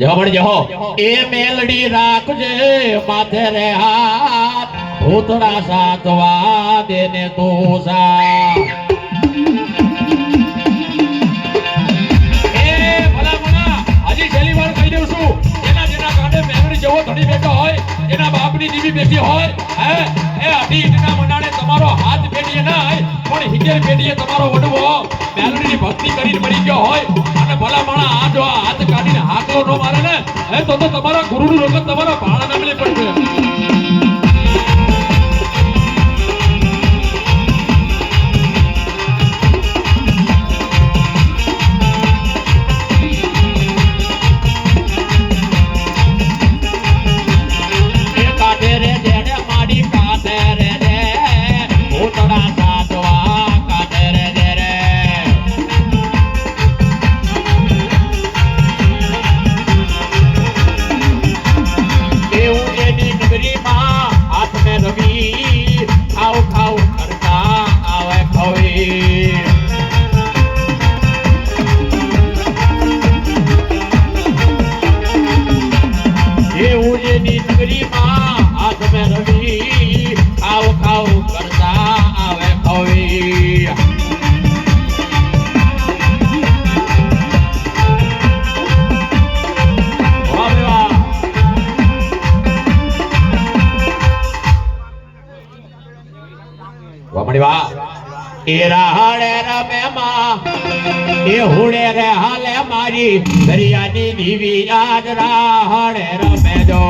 જહો મણી જહો એ મેલડી રાખજે, માથે રે હાથ, ભૂતડા સાચવા દેને તું જેવો ધણી બેઠો હોય એના બાપની દીવી બેઠી હોય, હે, એ અઢી મંડાણે તમારો હાથ પેટીએ ના હોય પણ હિજેર પેટીએ તમારો વડવો. મેલડીની ભક્તિ કરીને મળી ગયો હોય, અને ભલા આ હાથ નો મારે ને તો તમારા ગુરુનું રોગ તમારા ભાણા નમલી પડશે. એ હુડે રે હાલે મારી દરિયાની દીવી આજ રાહડે રમે જો.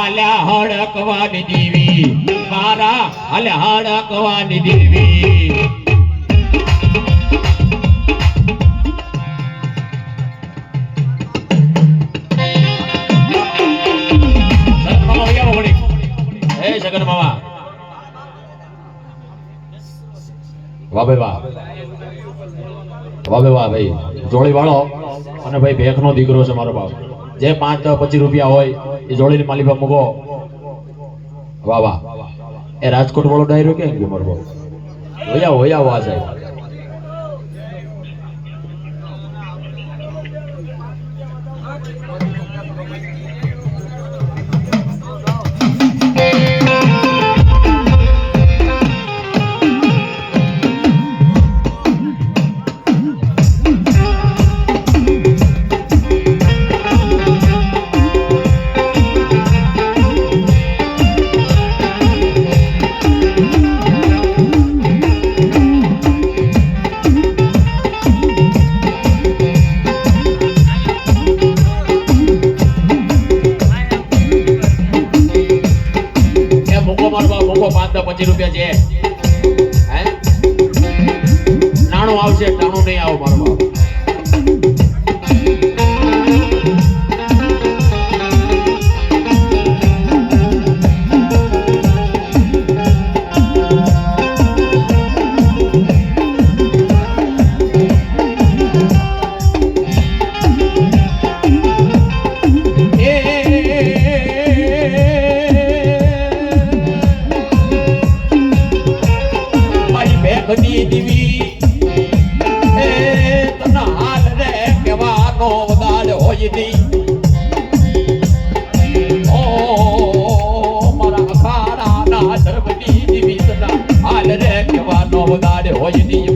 હાલ્યા હડકવાની દેવી. મારા હાલ્યા હડકવાની દેવી. સગન મામા. વહી ભાઈ, વાહ. વાહ ભાઈ વાહ ભાઈ. જોડી વાળો. અને ભાઈ ભેખનો દીકરો છે મારો બાપ. જે પાંચ પચીસ રૂપિયા હોય એ જોડીને માલી પર મૂકો. વાહ વાહ. એ રાજકોટ વાળો ડાયરો કે ગયો મારો બાપ? હોયા હોયા વાહ સાહેબ. કોઈ દી મારા અખારા ના ધર્મની વિવિધતા હાલ રે કેવાનો વધારે હોય નહીં